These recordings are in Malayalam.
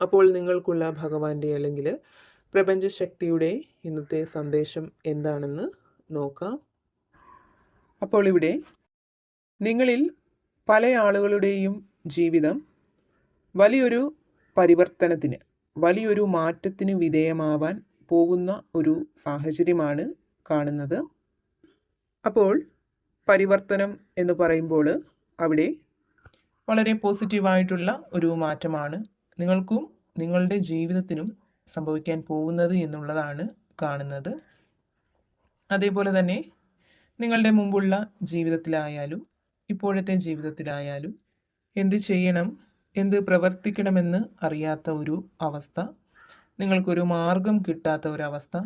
അപ്പോൾ നിങ്ങൾക്കുള്ള ഭഗവാന്റെ അല്ലെങ്കിൽ പ്രപഞ്ചശക്തിയുടെ ഇന്നത്തെ സന്ദേശം എന്താണെന്ന് നോക്കാം. അപ്പോൾ ഇവിടെ നിങ്ങളിൽ പല ആളുകളുടെയും ജീവിതം വലിയൊരു പരിവർത്തനത്തിന് വലിയൊരു മാറ്റത്തിന് വിധേയമാവാൻ പോകുന്ന ഒരു സാഹചര്യമാണ് കാണുന്നത്. അപ്പോൾ പരിവർത്തനം എന്ന് പറയുമ്പോൾ അവിടെ വളരെ പോസിറ്റീവായിട്ടുള്ള ഒരു മാറ്റമാണ് നിങ്ങൾക്കും നിങ്ങളുടെ ജീവിതത്തിനും സംഭവിക്കാൻ പോകുന്നത് എന്നുള്ളതാണ് കാണുന്നത്. അതേപോലെ തന്നെ നിങ്ങളുടെ മുമ്പുള്ള ജീവിതത്തിലായാലും ഇപ്പോഴത്തെ ജീവിതത്തിലായാലും എന്ത് ചെയ്യണം എന്ത് പ്രവർത്തിക്കണമെന്ന് അറിയാത്ത ഒരു അവസ്ഥ നിങ്ങൾക്കൊരു മാർഗം കിട്ടാത്ത ഒരവസ്ഥ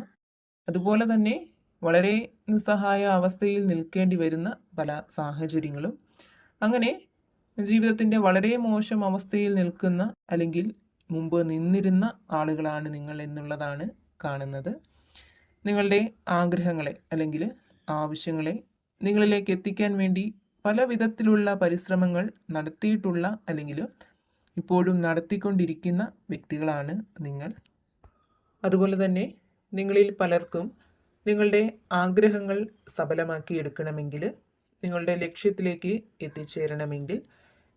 അതുപോലെ തന്നെ വളരെ നിസ്സഹായ അവസ്ഥയിൽ നിൽക്കേണ്ടി വരുന്ന പല സാഹചര്യങ്ങളും അങ്ങനെ ജീവിതത്തിന്റെ വളരെ മോശം അവസ്ഥയിൽ നിൽക്കുന്ന അല്ലെങ്കിൽ മുമ്പ് നിന്നിരുന്ന ആളുകളാണ് നിങ്ങൾ എന്നുള്ളതാണ് കാണുന്നത്. നിങ്ങളുടെ ആഗ്രഹങ്ങളെ അല്ലെങ്കിൽ ആവശ്യങ്ങളെ നിങ്ങളിലേക്ക് എത്തിക്കാൻ വേണ്ടി പല വിധത്തിലുള്ള പരിശ്രമങ്ങൾ നടത്തിയിട്ടുള്ള അല്ലെങ്കിൽ ഇപ്പോഴും നടത്തിക്കൊണ്ടിരിക്കുന്ന വ്യക്തികളാണ് നിങ്ങൾ. അതുപോലെ തന്നെ നിങ്ങളിൽ പലർക്കും നിങ്ങളുടെ ആഗ്രഹങ്ങൾ സഫലമാക്കി എടുക്കണമെങ്കിൽ നിങ്ങളുടെ ലക്ഷ്യത്തിലേക്ക് എത്തിച്ചേരണമെങ്കിൽ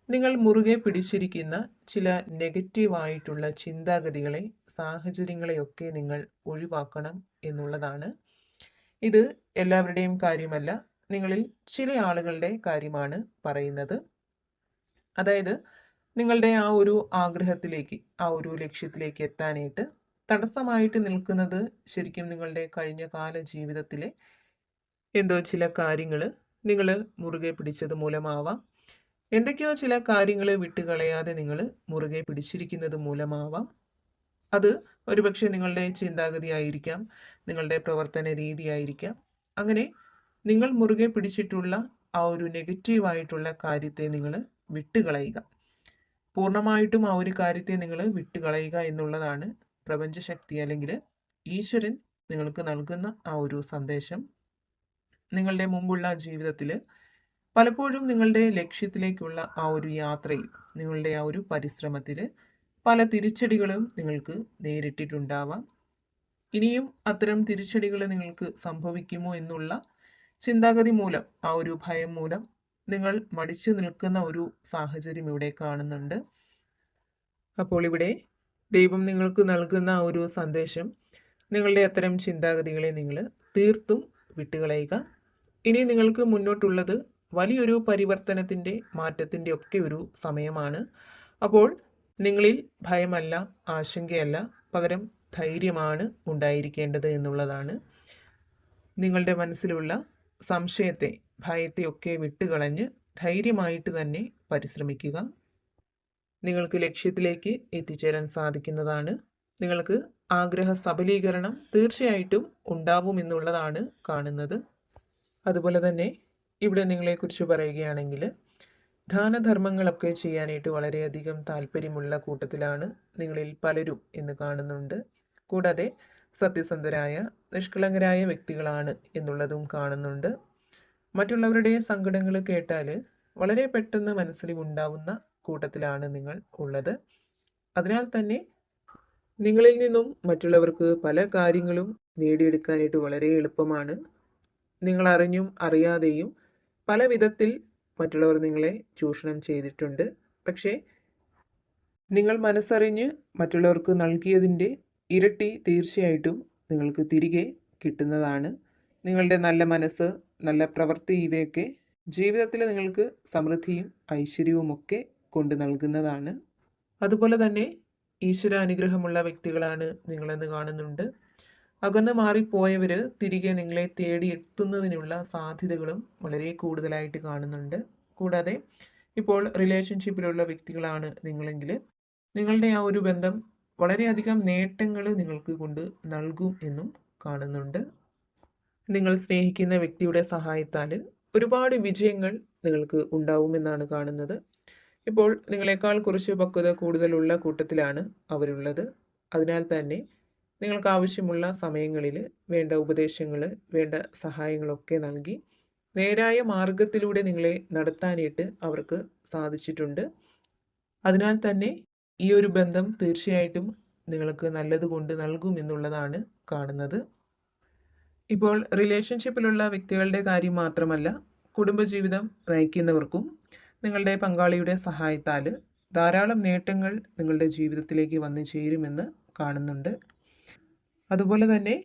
നിങ്ങൾ മുറുകെ പിടിച്ചിരിക്കുന്ന ചില നെഗറ്റീവായിട്ടുള്ള ചിന്താഗതികളെ സാഹചര്യങ്ങളെയൊക്കെ നിങ്ങൾ ഒഴിവാക്കണം എന്നുള്ളതാണ്. ഇത് എല്ലാവരുടെയും കാര്യമല്ല നിങ്ങളിൽ ചില ആളുകളുടെ കാര്യമാണ് പറയുന്നത്. അതായത് നിങ്ങളുടെ ആ ഒരു ആഗ്രഹത്തിലേക്ക് ആ ഒരു ലക്ഷ്യത്തിലേക്ക് എത്താനായിട്ട് തടസ്സമായിട്ട് നിൽക്കുന്നത് ശരിക്കും നിങ്ങളുടെ കഴിഞ്ഞ കാല ജീവിതത്തിലെ എന്തോ ചില കാര്യങ്ങൾ നിങ്ങൾ മുറുകെ പിടിച്ചത് മൂലമാവാം. എന്തൊക്കെയോ ചില കാര്യങ്ങൾ വിട്ടുകളയാതെ നിങ്ങൾ മുറുകെ പിടിച്ചിരിക്കുന്നത് മൂലമാവാം. അത് ഒരുപക്ഷെ നിങ്ങളുടെ ചിന്താഗതി ആയിരിക്കാം നിങ്ങളുടെ പ്രവർത്തന രീതി ആയിരിക്കാം അങ്ങനെ നിങ്ങൾ മുറുകെ പിടിച്ചിട്ടുള്ള ആ ഒരു നെഗറ്റീവായിട്ടുള്ള കാര്യത്തെ നിങ്ങൾ വിട്ടുകളയുക. പൂർണമായിട്ടും ആ ഒരു കാര്യത്തെ നിങ്ങൾ വിട്ടുകളയുക എന്നുള്ളതാണ് പ്രപഞ്ചശക്തി അല്ലെങ്കിൽ ഈശ്വരൻ നിങ്ങൾക്ക് നൽകുന്ന ആ ഒരു സന്ദേശം. നിങ്ങളുടെ മുമ്പുള്ള ജീവിതത്തിൽ പലപ്പോഴും നിങ്ങളുടെ ലക്ഷ്യത്തിലേക്കുള്ള ആ ഒരു യാത്രയിൽ നിങ്ങളുടെ ആ ഒരു പരിശ്രമത്തിൽ പല തിരിച്ചടികളും നിങ്ങൾക്ക് നേരിട്ടിട്ടുണ്ടാവാം. ഇനിയും അത്തരം തിരിച്ചടികൾ നിങ്ങൾക്ക് സംഭവിക്കുമോ എന്നുള്ള ചിന്താഗതി മൂലം ആ ഒരു ഭയം മൂലം നിങ്ങൾ മടിച്ചു നിൽക്കുന്ന ഒരു സാഹചര്യം ഇവിടെ കാണുന്നുണ്ട്. അപ്പോൾ ഇവിടെ ദൈവം നിങ്ങൾക്ക് നൽകുന്ന ഒരു സന്ദേശം നിങ്ങളുടെ അത്തരം ചിന്താഗതികളെ നിങ്ങൾ തീർത്തും വിട്ടുകളയുക. ഇനി നിങ്ങൾക്ക് മുന്നോട്ടുള്ളത് വലിയൊരു പരിവർത്തനത്തിന്റെ മാറ്റത്തിന്റെ ഒക്കെ ഒരു സമയമാണ്. അപ്പോൾ നിങ്ങളിൽ ഭയമല്ല ആശങ്കയല്ല പകരം ധൈര്യമാണ് ഉണ്ടായിരിക്കേണ്ടത് എന്നുള്ളതാണ്. നിങ്ങളുടെ മനസ്സിലുള്ള സംശയത്തെ ഭയത്തെ ഒക്കെ വിട്ടുകളഞ്ഞ് ധൈര്യമായിട്ട് തന്നെ പരിശ്രമിക്കുക. നിങ്ങൾക്ക് ലക്ഷ്യത്തിലേക്ക് എത്തിച്ചേരാൻ സാധിക്കുന്നതാണ്. നിങ്ങൾക്ക് ആഗ്രഹ സബലീകരണം തീർച്ചയായിട്ടും ഉണ്ടാവുമെന്നുള്ളതാണ് കാണുന്നത്. അതുപോലെ തന്നെ ഇവിടെ നിങ്ങളെക്കുറിച്ച് പറയുകയാണെങ്കിൽ ദാനധർമ്മങ്ങളൊക്കെ ചെയ്യാനായിട്ട് വളരെയധികം താല്പര്യമുള്ള കൂട്ടത്തിലാണ് നിങ്ങളിൽ പലരും എന്ന് കാണുന്നുണ്ട്. കൂടാതെ സത്യസന്ധരായ നിഷ്കളങ്കരായ വ്യക്തികളാണ് എന്നുള്ളതും കാണുന്നുണ്ട്. മറ്റുള്ളവരുടെ സങ്കടങ്ങൾ കേട്ടാൽ വളരെ പെട്ടെന്ന് മനസ്സിലുണ്ടാവുന്ന കൂട്ടത്തിലാണ് നിങ്ങൾ ഉള്ളത്. അതിനാൽ തന്നെ നിങ്ങളിൽ നിന്നും മറ്റുള്ളവർക്ക് പല കാര്യങ്ങളും നേടിയെടുക്കാനായിട്ട് വളരെ എളുപ്പമാണ്. നിങ്ങൾ അറിഞ്ഞും അറിയാതെയും പല വിധത്തിൽ മറ്റുള്ളവർ നിങ്ങളെ ചൂഷണം ചെയ്തിട്ടുണ്ട്. പക്ഷേ നിങ്ങൾ മനസ്സറിഞ്ഞ് മറ്റുള്ളവർക്ക് നൽകിയതിന്റെ ഇരട്ടി തീർച്ചയായിട്ടും നിങ്ങൾക്ക് തിരികെ കിട്ടുന്നതാണ്. നിങ്ങളുടെ നല്ല മനസ്സ് നല്ല പ്രവൃത്തി ഇവയൊക്കെ ജീവിതത്തിൽ നിങ്ങൾക്ക് സമൃദ്ധിയും ഐശ്വര്യവുമൊക്കെ കൊണ്ട് നൽകുന്നതാണ്. അതുപോലെ തന്നെ ഈശ്വര അനുഗ്രഹമുള്ള വ്യക്തികളാണ് നിങ്ങളെന്ന് കാണുന്നുണ്ട്. അകന്ന് മാറിപ്പോയവർ തിരികെ നിങ്ങളെ തേടി എത്തുന്നതിനുള്ള സാധ്യതകളും വളരെ കൂടുതലായിട്ട് കാണുന്നുണ്ട്. കൂടാതെ ഇപ്പോൾ റിലേഷൻഷിപ്പിലുള്ള വ്യക്തികളാണ് നിങ്ങളെങ്കിൽ നിങ്ങളുടെ ആ ഒരു ബന്ധം വളരെയധികം നേട്ടങ്ങൾ നിങ്ങൾക്ക് കൊണ്ട് നൽകും എന്നും കാണുന്നുണ്ട്. നിങ്ങൾ സ്നേഹിക്കുന്ന വ്യക്തിയുടെ സഹായത്താൽ ഒരുപാട് വിജയങ്ങൾ നിങ്ങൾക്ക് ഉണ്ടാവുമെന്നാണ് കാണുന്നത്. ഇപ്പോൾ നിങ്ങളെക്കാൾ കുറച്ച് പക്വത കൂടുതലുള്ള കൂട്ടത്തിലാണ് അവരുള്ളത്. അതിനാൽ തന്നെ നിങ്ങൾക്ക് ആവശ്യമുള്ള സമയങ്ങളിൽ വേണ്ട ഉപദേശങ്ങൾ വേണ്ട സഹായങ്ങളൊക്കെ നൽകി നേരായ മാർഗത്തിലൂടെ നിങ്ങളെ നടത്താനായിട്ട് അവർക്ക് സാധിച്ചിട്ടുണ്ട്. അതിനാൽ തന്നെ ഈ ഒരു ബന്ധം തീർച്ചയായിട്ടും നിങ്ങൾക്ക് നല്ലത് കൊണ്ട് നൽകുമെന്നുള്ളതാണ് കാണുന്നത്. ഇപ്പോൾ റിലേഷൻഷിപ്പിലുള്ള വ്യക്തികളുടെ കാര്യം മാത്രമല്ല കുടുംബജീവിതം നയിക്കുന്നവർക്കും നിങ്ങളുടെ പങ്കാളിയുടെ സഹായത്താൽ ധാരാളം നേട്ടങ്ങൾ നിങ്ങളുടെ ജീവിതത്തിലേക്ക് വന്നു ചേരുമെന്ന് കാണുന്നുണ്ട്. അതുപോലെ തന്നെ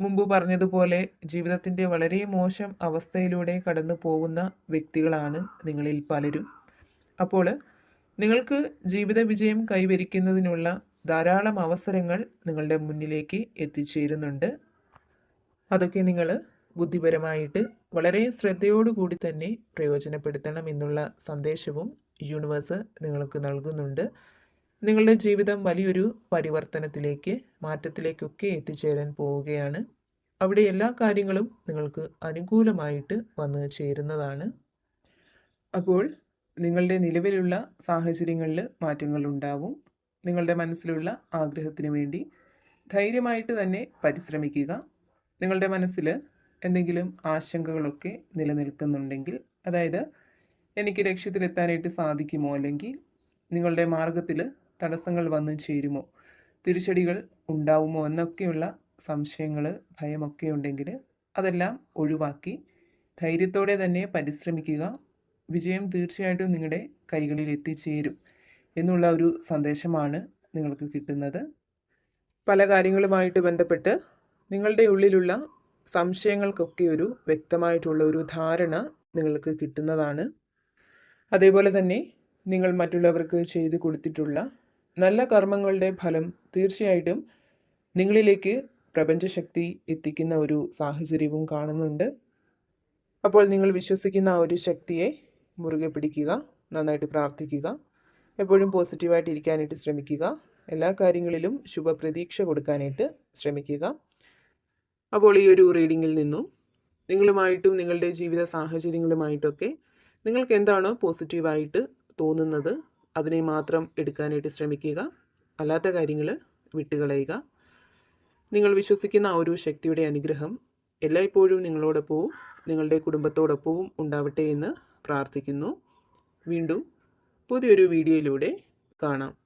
മുമ്പ് പറഞ്ഞതുപോലെ ജീവിതത്തിന്റെ വളരെ മോശം അവസ്ഥയിലൂടെ കടന്നു പോകുന്ന വ്യക്തികളാണ് നിങ്ങളിൽ പലരും. അപ്പോൾ നിങ്ങൾക്ക് ജീവിത വിജയം കൈവരിക്കുന്നതിനുള്ള ധാരാളം അവസരങ്ങൾ നിങ്ങളുടെ മുന്നിലേക്ക് എത്തിച്ചേരുന്നുണ്ട്. അതൊക്കെ നിങ്ങൾ ബുദ്ധിപരമായിട്ട് വളരെ ശ്രദ്ധയോടുകൂടി തന്നെ പ്രയോജനപ്പെടുത്തണം എന്നുള്ള സന്ദേശവും യൂണിവേഴ്സ് നിങ്ങൾക്ക് നൽകുന്നുണ്ട്. നിങ്ങളുടെ ജീവിതം വലിയൊരു പരിവർത്തനത്തിലേക്ക് മാറ്റത്തിലേക്കൊക്കെ എത്തിച്ചേരാൻ പോവുകയാണ്. അവിടെ എല്ലാ കാര്യങ്ങളും നിങ്ങൾക്ക് അനുകൂലമായിട്ട് വന്നു ചേരുന്നതാണ്. അപ്പോൾ നിങ്ങളുടെ നിലവിലുള്ള സാഹചര്യങ്ങളിൽ മാറ്റങ്ങൾ ഉണ്ടാവും. നിങ്ങളുടെ മനസ്സിലുള്ള ആഗ്രഹത്തിന് വേണ്ടി ധൈര്യമായിട്ട് തന്നെ പരിശ്രമിക്കുക. നിങ്ങളുടെ മനസ്സിൽ എന്തെങ്കിലും ആശങ്കകളൊക്കെ നിലനിൽക്കുന്നുണ്ടെങ്കിൽ അതായത് എനിക്ക് ലക്ഷ്യത്തിലെത്താനായിട്ട് സാധിക്കുമോ അല്ലെങ്കിൽ നിങ്ങളുടെ മാർഗത്തിൽ തടസ്സങ്ങൾ വന്നു ചേരുമോ? തിരിച്ചടികൾ ഉണ്ടാവുമോ? എന്നൊക്കെയുള്ള സംശയങ്ങൾ ഭയമൊക്കെ ഉണ്ടെങ്കിൽ അതെല്ലാം ഒഴിവാക്കി ധൈര്യത്തോടെ തന്നെ പരിശ്രമിക്കുക. വിജയം തീർച്ചയായിട്ടും നിങ്ങളുടെ കൈകളിൽ എത്തിച്ചേരും എന്നുള്ള ഒരു സന്ദേശമാണ് നിങ്ങൾക്ക് കിട്ടുന്നത്. പല കാര്യങ്ങളുമായിട്ട് ബന്ധപ്പെട്ട് നിങ്ങളുടെ ഉള്ളിലുള്ള സംശയങ്ങൾക്കൊക്കെ ഒരു വ്യക്തമായിട്ടുള്ള ഒരു ധാരണ നിങ്ങൾക്ക് കിട്ടുന്നതാണ്. അതേപോലെ തന്നെ നിങ്ങൾ മറ്റുള്ളവർക്ക് ചെയ്തു കൊടുത്തിട്ടുള്ള നല്ല കർമ്മങ്ങളുടെ ഫലം തീർച്ചയായിട്ടും നിങ്ങളിലേക്ക് പ്രപഞ്ചശക്തി എത്തിക്കുന്ന ഒരു സാഹചര്യവും കാണുന്നുണ്ട്. അപ്പോൾ നിങ്ങൾ വിശ്വസിക്കുന്ന ആ ഒരു ശക്തിയെ മുറുകെ പിടിക്കുക നന്നായിട്ട് പ്രാർത്ഥിക്കുക എപ്പോഴും പോസിറ്റീവായിട്ട് ഇരിക്കാനായിട്ട് ശ്രമിക്കുക എല്ലാ കാര്യങ്ങളിലും ശുഭപ്രതീക്ഷ കൊടുക്കാനായിട്ട് ശ്രമിക്കുക. അപ്പോൾ ഈ ഒരു റീഡിങ്ങിൽ നിന്നും നിങ്ങളുമായിട്ടും നിങ്ങളുടെ ജീവിത സാഹചര്യങ്ങളുമായിട്ടൊക്കെ നിങ്ങൾക്ക് എന്താണോ പോസിറ്റീവായിട്ട് തോന്നുന്നത് അതിനെ മാത്രം എടുക്കാനായിട്ട് ശ്രമിക്കുക. അല്ലാത്ത കാര്യങ്ങൾ വിട്ടുകളയുക. നിങ്ങൾ വിശ്വസിക്കുന്ന ആ ഒരു ശക്തിയുടെ അനുഗ്രഹം എല്ലായ്പ്പോഴും നിങ്ങളോടൊപ്പവും നിങ്ങളുടെ കുടുംബത്തോടൊപ്പവും ഉണ്ടാവട്ടെ എന്ന് പ്രാർത്ഥിക്കുന്നു. വീണ്ടും പുതിയൊരു വീഡിയോയിലൂടെ കാണാം.